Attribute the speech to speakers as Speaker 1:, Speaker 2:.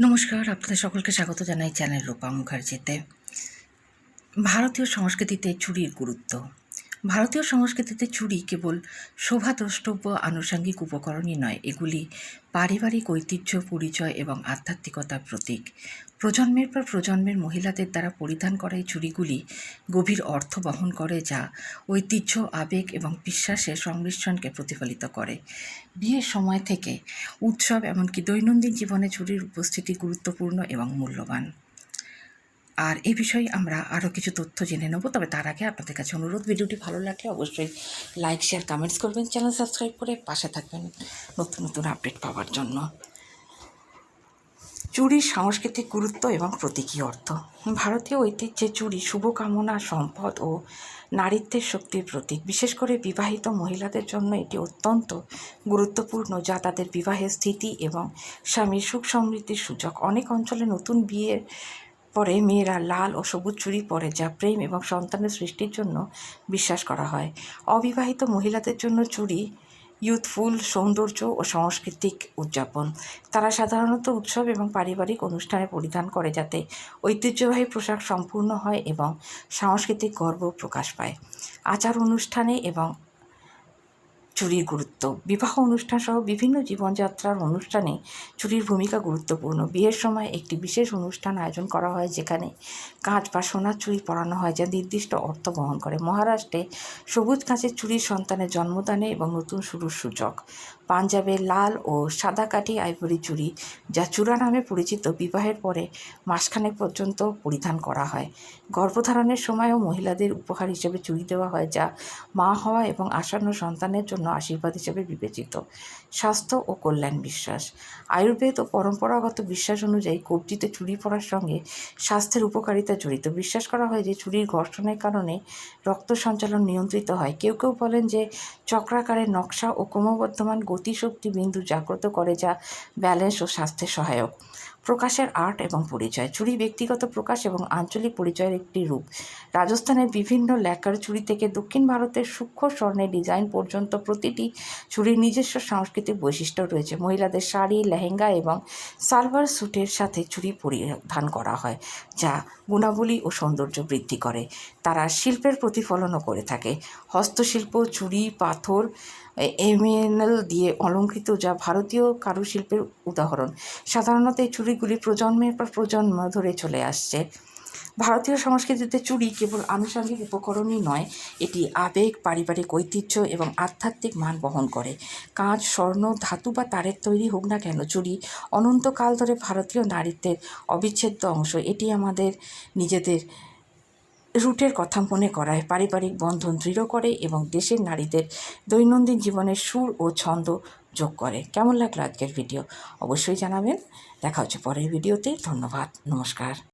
Speaker 1: নমস্কার আপনাদের সকলকে স্বাগত জানাই চ্যানেল রূপা মুখার্জিতে। ভারতীয় সংস্কৃতিতে চুরির গুরুত্ব। ভারতীয় সংস্কৃতিতে চুরি কেবল শোভাদ্রষ্টব্য আনুষঙ্গিক উপকরণই নয়, এগুলি পারিবারিক ঐতিহ্য, পরিচয় এবং আধ্যাত্মিকতার প্রতীক। প্রজন্মের পর প্রজন্মের মহিলাদের দ্বারা পরিধান করা এই চুড়িগুলি গভীর অর্থ বহন করে যা ঐতিহ্য, আবেগ এবং বিশ্বাসের সংমিশ্রণকে প্রতিফলিত করে। বিয়ের সময় থেকে উৎসব এমনকি দৈনন্দিন জীবনে চুরির উপস্থিতি গুরুত্বপূর্ণ এবং মূল্যবান। আর এই বিষয়ে আমরা আরও কিছু তথ্য জেনে নেব, তবে তার আগে আপনাদের কাছে অনুরোধ, ভিডিওটি ভালো লাগলে অবশ্যই লাইক শেয়ার কমেন্টস করবেন চ্যানেল সাবস্ক্রাইব করে পাশে থাকবেন নতুন নতুন আপডেট পাওয়ার জন্য। চুরির সাংস্কৃতিক গুরুত্ব এবং প্রতীকী অর্থ। ভারতীয় ঐতিহ্যে চুরি শুভকামনা, সম্পদ ও নারীত্বের শক্তির প্রতীক। বিশেষ করে বিবাহিত মহিলাদের জন্য এটি অত্যন্ত গুরুত্বপূর্ণ, যা তাদের বিবাহের স্থিতি এবং স্বামীর সুখ সমৃদ্ধির সূচক। অনেক অঞ্চলে নতুন বিয়ের পরে মেয়েরা লাল ও সবুজ চুড়ি পরে যা প্রেম এবং সন্তানের সৃষ্টির জন্য বিশ্বাস করা হয়। অবিবাহিত মহিলাদের জন্য চুড়ি ইউথফুল সৌন্দর্য ও সাংস্কৃতিক উদযাপন। তারা সাধারণত উৎসব এবং পারিবারিক অনুষ্ঠানে পরিধান করে যাতে ঐতিহ্যবাহী পোশাক সম্পূর্ণ হয় এবং সাংস্কৃতিক গর্ব প্রকাশ পায়। আচার অনুষ্ঠানে এবং চুরির গুরুত্ব। বিবাহ অনুষ্ঠান সহ বিভিন্ন জীবনযাত্রার অনুষ্ঠানে চুরির ভূমিকা গুরুত্বপূর্ণ। বিয়ের সময় একটি বিশেষ অনুষ্ঠান আয়োজন করা হয় যেখানে কাঁচ বা সোনার চুরি পরানো হয় যা নির্দিষ্ট অর্থ বহন করে। মহারাষ্ট্রে সবুজ কাঁচের চুরির সন্তানের জন্মদানে এবং নতুন শুরুর সূচক। পাঞ্জাবে লাল ও সাদা কাঠি আইভরি চুরি যা চূড়া নামে পরিচিত, বিবাহের পরে মাসখানেক পর্যন্ত পরিধান করা হয়। গর্ভধারণের সময়ও মহিলাদের উপহার হিসেবে চুরি দেওয়া হয় যা মা হওয়া এবং আসন্ন সন্তানের জন্য আশীর্বাদ হিসেবে বিবেচিত। স্বাস্থ্য ও কল্যাণ বিশ্বাস। আয়ুর্বেদ ও পরম্পরাগত বিশ্বাস অনুযায়ী কবজিতে চুরি পড়ার সঙ্গে স্বাস্থ্যের উপকারিতা জড়িত। বিশ্বাস করা হয় যে, চুরির ঘর্ষণের কারণে রক্ত সঞ্চালন নিয়ন্ত্রিত হয়। কেউ কেউ বলেন যে চক্রাকারের নকশা ও ক্রমবর্ধমান গতিশক্তি বিন্দু জাগ্রত করে যা ব্যালেন্স ও স্বাস্থ্যের সহায়ক। প্রকাশের আর্ট এবং পরিচয়। চুরি ব্যক্তিগত প্রকাশ এবং আঞ্চলিক পরিচয়ের একটি রূপ। রাজস্থানের বিভিন্ন ল্যাকার চুরি থেকে দক্ষিণ ভারতের সূক্ষ্ম স্বর্ণের ডিজাইন পর্যন্ত প্রতিটি চুরির নিজস্ব সাংস্কৃতিক বৈশিষ্ট্য রয়েছে। মহিলাদের শাড়ি, লেহেঙ্গা এবং সালভার স্যুটের সাথে চুরি পরিধান করা হয়, যা গুণাবলী ও সৌন্দর্য বৃদ্ধি করে। তারা শিল্পের প্রতিফলনও করে থাকে। হস্তশিল্প, চুরি, পাথর এমিনেল দিয়ে অলঙ্কৃত যা ভারতীয় কারুশিল্পের উদাহরণ। সাধারণত এই চুড়িগুলি প্রজন্মের পর প্রজন্ম ধরে চলে আসছে। ভারতীয় সংস্কৃতিতে চুড়ি কেবল আনুষঙ্গিক উপকরণই নয়, এটি আবেগ, পারিবারিক ঐতিহ্য এবং আধ্যাত্মিক মান বহন করে। কাঁচ, স্বর্ণ, ধাতু বা তারের তৈরি হোক না কেন চুড়ি অনন্তকাল ধরে ভারতীয় নারীত্বের অবিচ্ছেদ্য অংশ। এটি আমাদের নিজেদের রুটের কথা মনে করায়। পারিবারিক বন্ধন দৃঢ় করে এবং দেশের নারীদের দৈনন্দিন জীবনের সুর ও ছন্দ যোগ করে। কেমন লাগল আজকের ভিডিও? অবশ্যই জানাবেন। দেখা হচ্ছে পরের ভিডিওতে। ধন্যবাদ। নমস্কার।